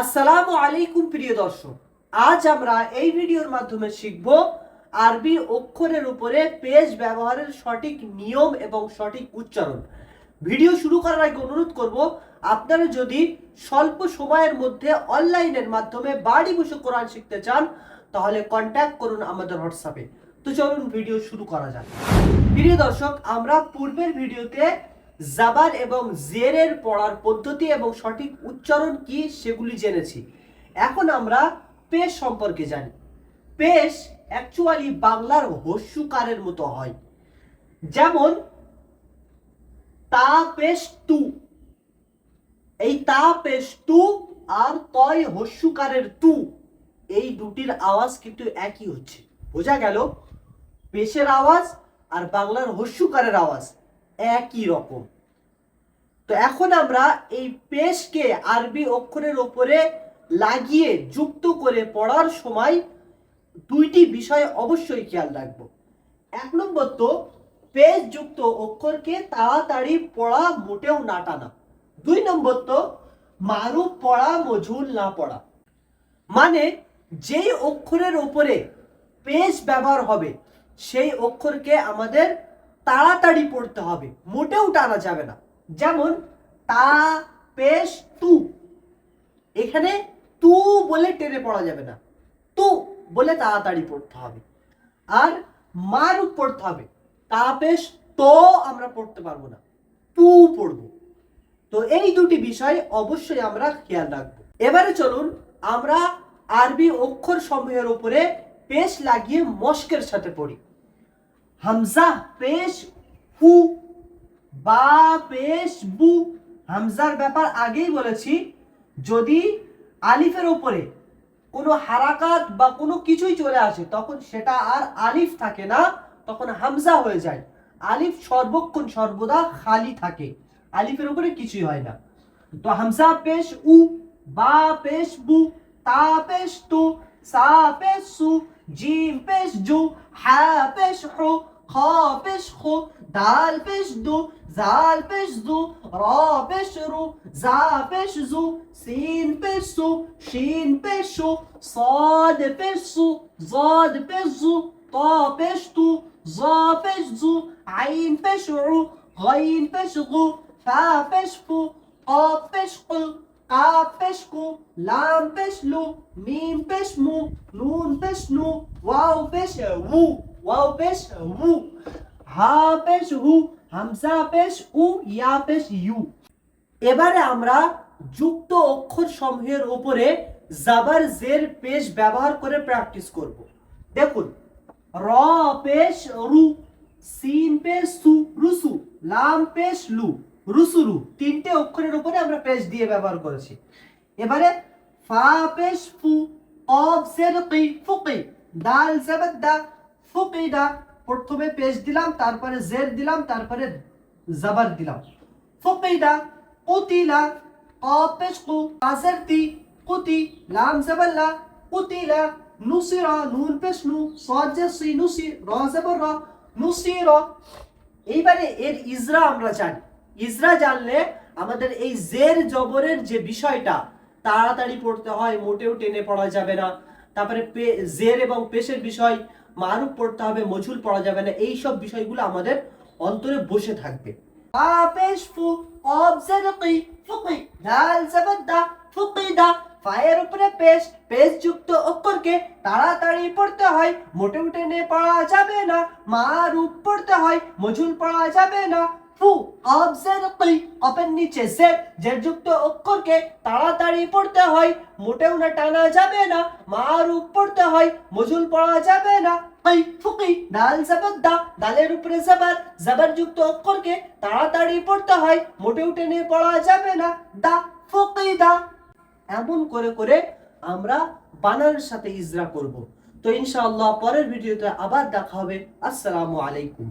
আসসালামু আলাইকুম, প্রিয় দর্শক। আজ আমরা এই ভিডিওর মাধ্যমে শিখব আরবি অক্ষরের উপরে পেজ ব্যবহারের সঠিক নিয়ম এবং সঠিক উচ্চারণ। ভিডিও শুরু করার আগে অনুরোধ করব, আপনারা যদি স্বল্প সময়ের মধ্যে অনলাইনের মাধ্যমে বাড়ি বসে কোরআন শিখতে চান, তাহলে কন্ট্যাক্ট করুন আমাদের হোয়াটসঅ্যাপে তো চলুন, ভিডিও শুরু করা যাক। প্রিয় দর্শক, আমরা পূর্বের ভিডিওতে জাবার এবং জেরের পড়ার পদ্ধতি এবং সঠিক উচ্চারণ কি সেগুলি জেনেছি। এখন আমরা পেশ সম্পর্কে জানি। পেশ অ্যাকচুয়ালি বাংলার হস্যুকারের মতো হয়। যেমন, তা পেশ তু। এই তা পেশ তু আর তয় হস্যুকারের তু, এই দুটির আওয়াজ কিন্তু একই হচ্ছে। বোঝা গেল? পেশের আওয়াজ আর বাংলার হস্যুকারের আওয়াজ। একই রকম। তো এখন আমরা এই পেশকে আরবি অক্ষরের ওপরে লাগিয়ে যুক্ত করে পড়ার সময় দুইটি বিষয় অবশ্যই খেয়াল রাখব। এক নম্বর তো পেশ যুক্ত অক্ষরকে তাড়াতাড়ি পড়া মোটেও না। টানা দুই নম্বর তো, মারুফ পড়া মজুল না পড়া। মানে যেই অক্ষরের ওপরে পেশ ব্যবহার হবে, সেই অক্ষরকে আমাদের তাড়াতাড়ি পড়তে হবে, মোটেও টানা যাবে না। যেমন, তা, পেশ, তু। এখানে তু বলে টেনে পড়া যাবে না। তু বলে তাড়াতাড়ি পড়তে হবে। আর মারুফ পড়তে হবে। তা, পেশ, তো আমরা পড়তে পারব না। তু পড়ব। তো এই দুটি বিষয় অবশ্যই আমরা খেয়াল রাখব। এবারে চলুন, আমরা আরবি অক্ষর সমূহের উপরে পেশ লাগিয়ে মস্কের সাথে পড়ি। হামজা পেশ হু বা পেশ বু হামজার ব্যাপার আগেই বলেছি, যদি আলিফের উপরে কোনো হারাকাত বা কোনো কিছুই চলে আসে, তখন সেটা আর আলিফ থাকে না, তখন হামজা হয়ে যায়। আলিফ সর্বক্ষণ সর্বদা খালি থাকে, আলিফের উপরে কিছুই হয় না। তো হামজা পেশ উ, বা পেশ বু, তা পেশ তু, সা পেশ সু جیم پش جو حا پش حو خا پش خو دال پش دو زال پش زو را پش رو زا پش زو سین پش سو شین پش شو صاد پش سو زاد پش زو طا پش تو زا پش زو عین پش عو غین پش غو فا پش فو قا پش قل. কাফ পেশ কু লাম পেশ লু মিম পেশ মু নুন পেশ নু ওয়াও পেশ উ ওয়াও পেশ উ হা পেশ হু হামজা পেশ উ ইয়া পেশ ইউ এবারে আমরা যুক্ত অক্ষর সমূহের উপরে জাবার জের পেশ ব্যবহার করে প্র্যাকটিস করব। দেখুন, র পেশ রু, সিন পেশ সু রুসু লাম পেশ লু। রুসুরু তিনটে অক্ষরের উপরে আমরা পেশ দিয়ে ব্যবহার করেছি। এবারে ফা পেশ ফু, কফ জের কি ফুকি দাল জবর দা ফুকিদা প্রথমে পেশ দিলাম, তারপরে জের দিলাম, তারপরে জবর দিলাম। ফুকিদা কুতিলা কফ পেশ কু আজরতি কুতি, লাম জবর লা কুতিলা নুসিরা নুন পেশ নু সাদ জের সি, নুসি, র জবর র নুসিরা এইবারে এর ইজরা আমরা জানি। ইজরা জানলে আমাদের এই জের জবরের যে বিষয়টা, তাড়াতাড়ি পড়তে হয়, মোটেও টেনে পড়া যাবে না। তারপরে জের এবং পেশের বিষয়, মারুফ পড়তে হবে, মজুল পড়া যাবে না। এই সব বিষয়গুলো আমাদের অন্তরে বসে থাকবে। ফু ফায়ের উপরে পেশ পেশ যুক্ত অক্ষরকে তাড়াতাড়ি পড়তে হয়, মোটেও টেনে পড়া যাবে না। মারুফ পড়তে হয়, মজুল পড়া যাবে না। ফু কব জের কি কপের নিচে যুক্ত অক্ষরকে তাড়াতাড়ি পড়তে হয় মোটেও না টানা যাবে না পড়তে হয় মজুল পড়া যাবে না ফুকি দা দালের উপরে জবর অক্ষরকে তাড়াতাড়ি পড়তে হয় মোটেও টেনে পড়া যাবে না দা ফুকি দা এমন করে করে আমরা বানানের সাথে ইজরা করব তো ইনশাআল্লাহ পরের ভিডিওতে আবার দেখা হবে আসসালামু আলাইকুম